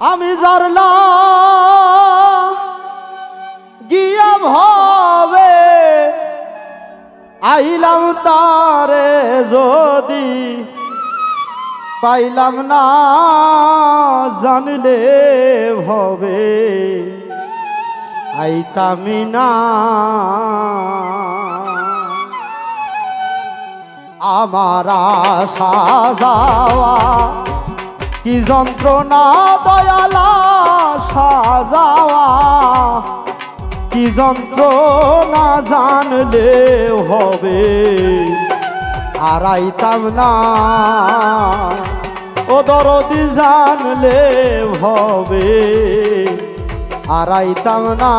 আমি জারলা গিয়া ভাবে আইলাম তারে যদি পাইলাম না, জানলে ভবে আইতামি না। আমার আশা যাওয়া কি যন্ত্রণা দয়ালা সাজাওয়া? কি যন্ত্রণা জানলে হবে? আড়াইতাম না। ও দরদি জানলে হবে। আড়াইতাম না।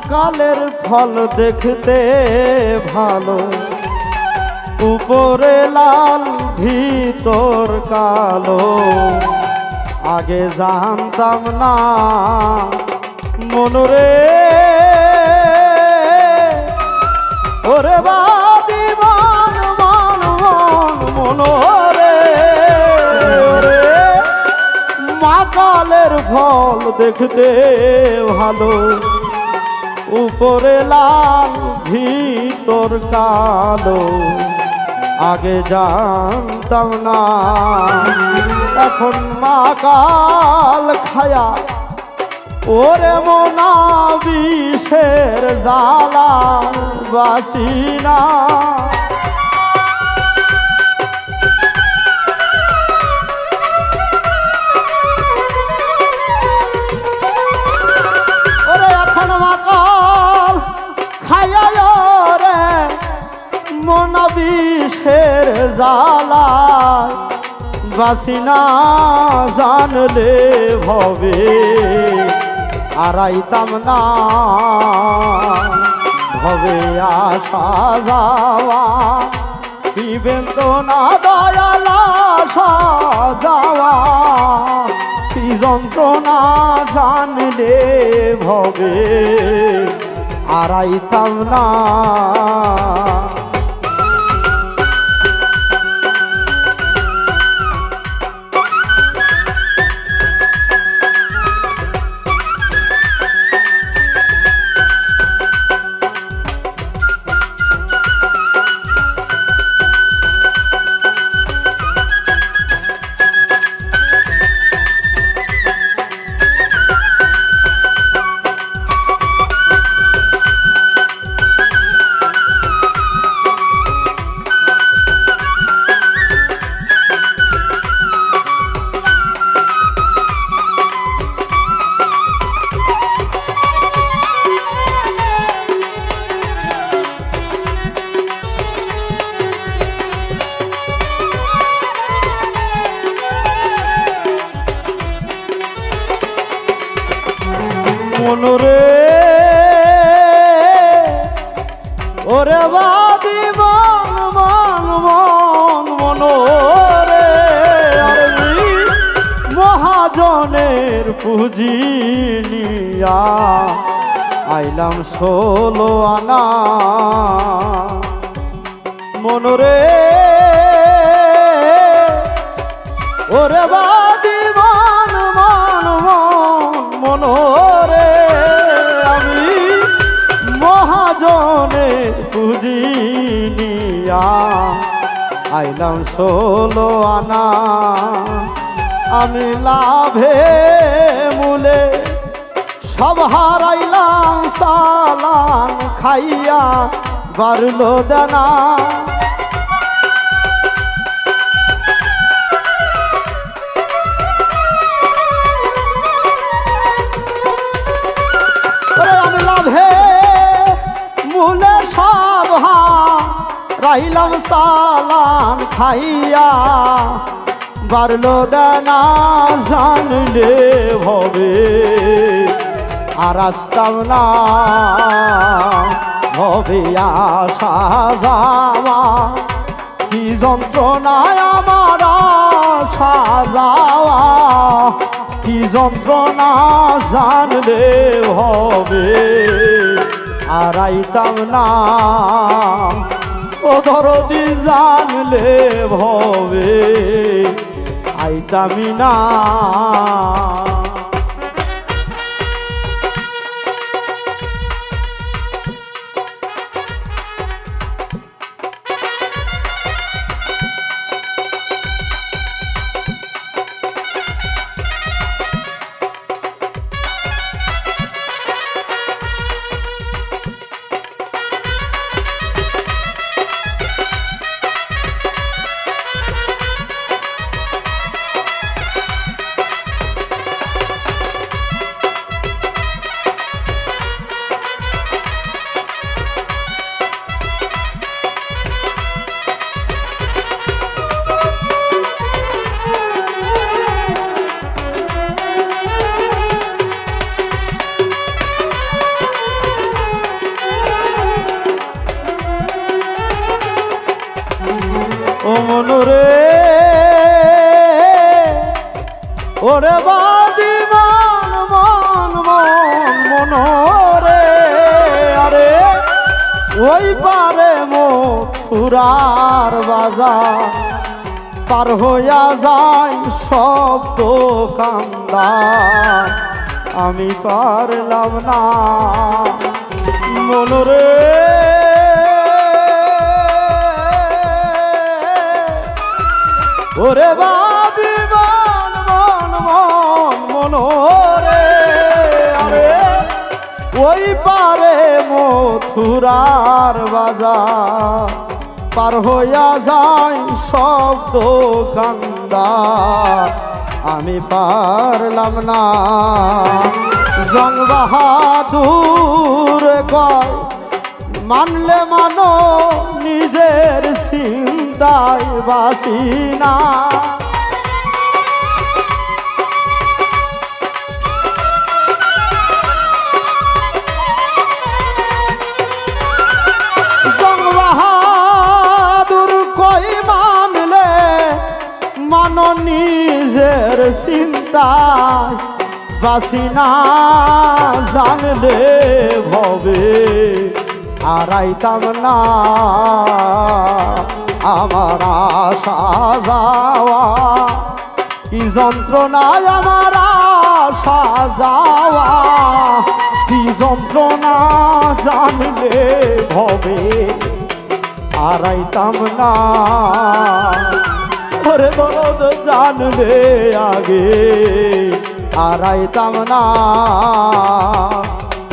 মাকালের ফল দেখতে ভালো। উপরে লাল, ভিতর কালো। আগে জানতাম না মনরে ওরে বাদি মন মন মন মনরে ওরে মাকালের ফল দেখতে ভালো। উপরে লাল, ভিতর কালো। আগে জানতাম না, এখন মা কাল খায়া। ওরে মোনা বিষের জালা বাসিনা ওরে এখন মাকাল জালা বাসিনা জানলে ভবে আড়াইতাম না ভবে আসা যাওয়া। দিবেন তো না দয়ালা সাজাওয়া কি যন্ত্রণা জানলে ভবে আড়াইতাম না। মনরে। মহাজনের পুঁজি নিয়া আইলাম ষোলো আনা। মনরে আইলাম ষোলো আনা। আমি লাভে মূলে সব হারাইলাম সালান খাইয়া বারলো দানা। রাইলাম সালান খাইয়া বারলো দানা জানলে হবে। আর আসতাম না, হবে যাওয়া কি যন্ত্রণায় আমার সাজাওয়া কি যন্ত্রণা জানলে হবে। আর আইতাম না ও দরদি জানলে ভবে আইতামি না। ওই পারে মথুরার বাজার। পার হইয়া যায় সব দোকানদার। আমি পারলাম না। মনোরে ওরে বাদি ওই পারে মথুরার বাজার। পার হইয়া যায় সব দোকানদার। আমি পারলাম না। জং বাহাদুর কয়, মানলে মানো নিজের চিন্তায় বাসি না। নিজের চিন্তায় বাসি জানলে ভবে আড়াইতাম না। আমার আশা যাওয়া, কি যন্ত্রণায় আমার আশা যাওয়া, কি যন্ত্রণা জানলে ভবে আড়াইতাম না। ওরে বলদ জানলে আগে আড়াইতাম না।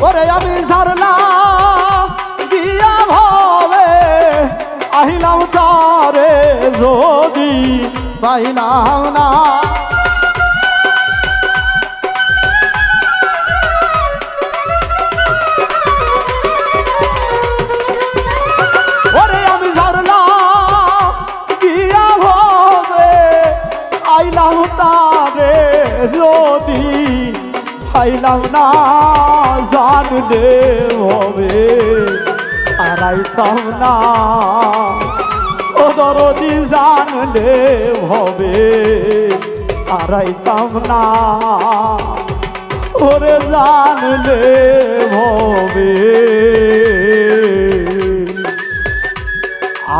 ওরে আমি সারলাম দিয়া ভাবে, আহিলাম তারে যদি পাইলাম না। পাইলাম না, জানলে হবে। আড়াইতাম না, ও দরদি জানলে হবে। আড়াইতাম না, ওরে জানলে হবে।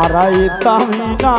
আড়াইতাম না।